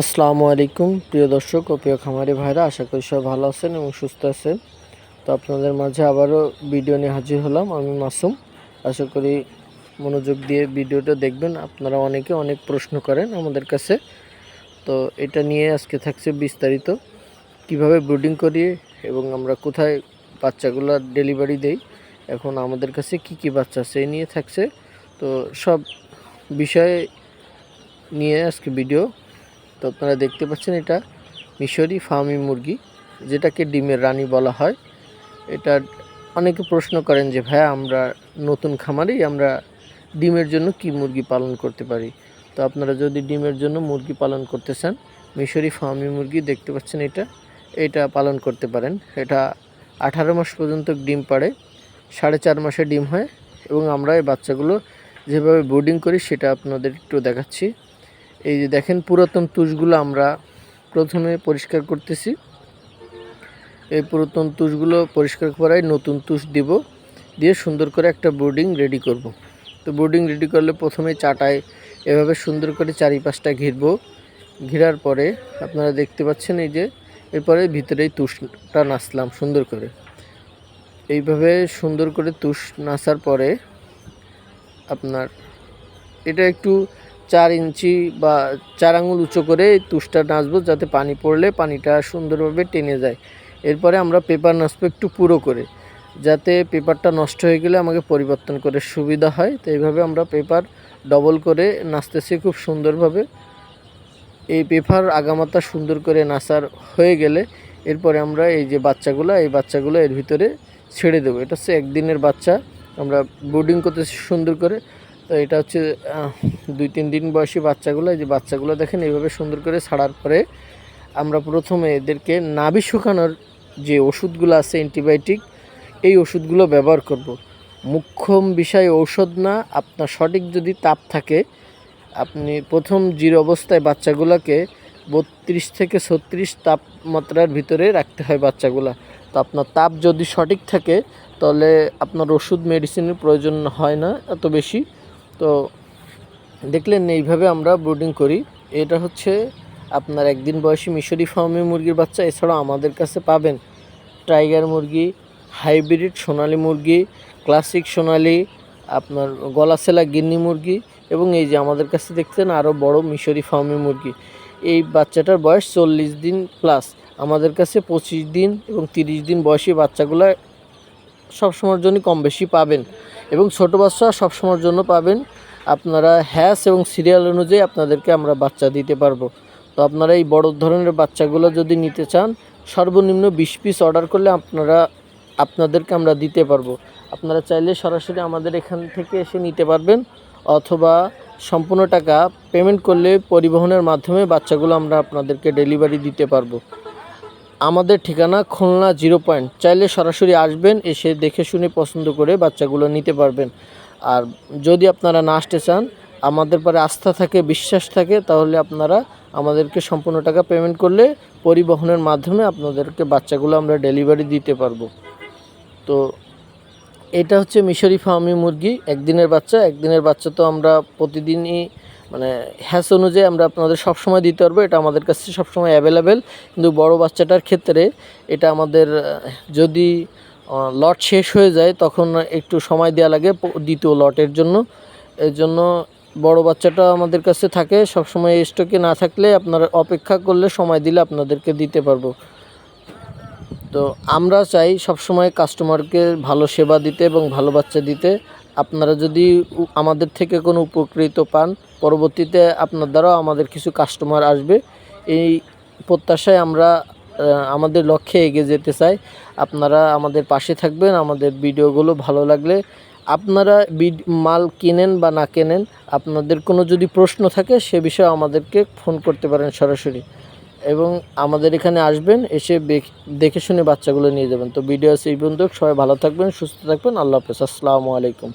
আসসালামু আলাইকুম, প্রিয় দর্শক ও প্রিয় খামারি ভাইরা, আশা করি সবাই ভালো আছেন এবং সুস্থ আছেন। তো আপনাদের মাঝে আবারও ভিডিও নিয়ে হাজির হলাম আমি মাসুম। আশা করি মনোযোগ দিয়ে ভিডিওটা দেখবেন, আপনারা অনেকে অনেক প্রশ্ন করেন আমাদের কাছে। তো এটা নিয়ে আজকে থাকছে বিস্তারিত, কীভাবে ব্রুডিং করি এবং আমরা কোথায় বাচ্চাগুলো ডেলিভারি দেই, এখন আমাদের কাছে কি কি বাচ্চা এই নিয়ে থাকছে। তো সব বিষয়ে নিয়ে আজকে ভিডিও তো আপনারা দেখতে পাচ্ছেন এটা মিশরি ফার্মি মুরগি, যেটাকে ডিমের রানী বলা হয়। এটা অনেকে প্রশ্ন করেন যে, ভাইয়া, আমরা নতুন খামারেই আমরা ডিমের জন্য কি মুরগি পালন করতে পারি? তো আপনারা যদি ডিমের জন্য মুরগি পালন করতে চান, মিশরি ফার্মি মুরগি দেখতে পাচ্ছেন এটা এটা পালন করতে পারেন। এটা আঠারো মাস পর্যন্ত ডিম পাড়ে, সাড়ে চার মাসে ডিম হয় এবং আমরা এই বাচ্চাগুলো যেভাবে বোর্ডিং করি, সেটা আপনাদের একটু দেখাচ্ছি। এই যে দেখেন পুরাতন তুষগুলো আমরা প্রথমে পরিষ্কার করতেছি। এই পুরাতন তুষগুলো পরিষ্কার করাই নতুন তুষ দিব, দিয়ে সুন্দর করে একটা বোর্ডিং রেডি করব। তো বোর্ডিং রেডি করলে প্রথমে চাটায় এভাবে সুন্দর করে চারিপাশটা ঘিরব। ঘিরার পরে আপনারা দেখতে পাচ্ছেন এই যে, এরপরে ভিতরেই তুষটা নাচলাম সুন্দর করে। এইভাবে সুন্দর করে তুষ নাচার পরে আপনার, এটা একটু চার ইঞ্চি বা চার আঙুল উঁচু করে তুষটা নাচবো যাতে পানি পড়লে পানিটা সুন্দরভাবে টেনে যায়। এরপরে আমরা পেপার নাচবো একটু পুরো করে, যাতে পেপারটা নষ্ট হয়ে গেলে আমাকে পরিবর্তন করে সুবিধা হয়। তো এইভাবে আমরা পেপার ডবল করে নাচতেছি খুব সুন্দরভাবে। এই পেপার আগামাতা সুন্দর করে নাচার হয়ে গেলে এরপরে আমরা এই যে বাচ্চাগুলো, এই বাচ্চাগুলো এর ভিতরে ছেড়ে দেবো। এটা হচ্ছে একদিনের বাচ্চা। আমরা বোর্ডিং করতেছি সুন্দর করে। তো এটা হচ্ছে দুই তিন দিন বয়সী বাচ্চাগুলো, এই যে বাচ্চাগুলো দেখেন, এইভাবে সুন্দর করে ছাড়ার পরে আমরা প্রথমে এদেরকে নাভি শুকানোর যে ওষুধগুলো আছে, অ্যান্টিবায়োটিক, এই ওষুধগুলো ব্যবহার করব। মুখ্যম বিষয় ঔষধ না, আপনার সঠিক যদি তাপ থাকে, আপনি প্রথম জির অবস্থায় বাচ্চাগুলোকে বত্রিশ থেকে ছত্রিশ তাপমাত্রার ভিতরে রাখতে হয় বাচ্চাগুলা তো আপনার তাপ যদি সঠিক থাকে, তাহলে আপনার ওষুধ মেডিসিনের প্রয়োজন হয় না, এত বেশি তো দেখলেন এইভাবে আমরা ব্রুডিং করি। এটা হচ্ছে আপনার একদিন বয়সী মিশরি ফার্মি মুরগির বাচ্চা, এছাড়াও আমাদের কাছে পাবেন টাইগার মুরগি, হাইব্রিড সোনালি মুরগি, ক্লাসিক সোনালি, আপনার গলাছেলা গিন্নি মুরগি এবং এই যে আমাদের কাছে দেখতেন আরও বড় মিশরি ফার্মি মুরগি। এই বাচ্চাটার বয়স চল্লিশ দিন প্লাস আমাদের কাছে পঁচিশ দিন এবং তিরিশ দিন বয়সী বাচ্চাগুলো সবসময়ের জন্য কম বেশি পাবেন। এবং ছোট বাচ্চা সবসময়ের জন্য পাবেন। আপনারা হ্যাস এবং সিরিয়াল অনুযায়ী আপনাদেরকে আমরা বাচ্চা দিতে পারব। তো আপনারা এই বড় ধরনের বাচ্চাগুলো যদি নিতে চান, সর্বনিম্ন বিশ পিস অর্ডার করলে আপনারা, আপনাদেরকে আমরা দিতে পারব। আপনারা চাইলে সরাসরি আমাদের এখান থেকে এসে নিতে পারবেন, অথবা সম্পূর্ণ টাকা পেমেন্ট করলে পরিবহনের মাধ্যমে বাচ্চাগুলো আমরা আপনাদেরকে ডেলিভারি দিতে পারব। আমাদের ঠিকানা খুলনা জিরো পয়েন্ট। চাইলে সরাসরি আসবেন, এসে দেখে শুনে পছন্দ করে বাচ্চাগুলো নিতে পারবেন। আর যদি আপনারা না আসতে চান, আমাদের পরে আস্থা থাকে, বিশ্বাস থাকে, তাহলে আপনারা আমাদেরকে সম্পূর্ণ টাকা পেমেন্ট করলে পরিবহনের মাধ্যমে আপনাদেরকে বাচ্চাগুলো আমরা ডেলিভারি দিতে পারব। তো এটা হচ্ছে মিশরি ফার্মি মুরগি, একদিনের বাচ্চা একদিনের বাচ্চা তো আমরা প্রতিদিনই মানে হ্যাস অনুযায়ী আমরা আপনাদের সবসময় দিতে পারব, এটা আমাদের কাছে সবসময় অ্যাভেলেবেল কিন্তু বড় বাচ্চাটার ক্ষেত্রে এটা আমাদের, যদি লট শেষ হয়ে যায়, তখন একটু সময় দেওয়া লাগে দ্বিতীয় লটের জন্য। এর জন্য বড় বাচ্চাটা আমাদের কাছে থাকে, সবসময় স্টকে না থাকলে আপনারা অপেক্ষা করলে সময় দিলে আপনাদেরকে দিতে পারব। তো আমরা চাই সবসময় কাস্টমারকে ভালো সেবা দিতে এবং ভালো বাচ্চা দিতে। আপনারা যদি আমাদের থেকে কোনো উপকৃত পান পরবর্তীতে আপনার দ্বারাও আমাদের কিছু কাস্টমার আসবে। এই প্রত্যাশায় আমরা আমাদের লক্ষ্যে এগিয়ে যেতে চাই। আপনারা আমাদের পাশে থাকবেন, আমাদের ভিডিওগুলো ভালো লাগলে আপনারা মাল কেনেন বা না কেনেন, আপনাদের কোনো যদি প্রশ্ন থাকে সে বিষয়ে আমাদেরকে ফোন করতে পারেন সরাসরি। এবং আমাদের এখানে আসবেন, এসে দেখে শুনে বাচ্চাগুলো নিয়ে যাবেন। তো ভিডিও এই পর্যন্ত, সবাই ভালো থাকবেন, সুস্থ থাকবেন, আল্লাহ হাফেজ, আসসালামু আলাইকুম।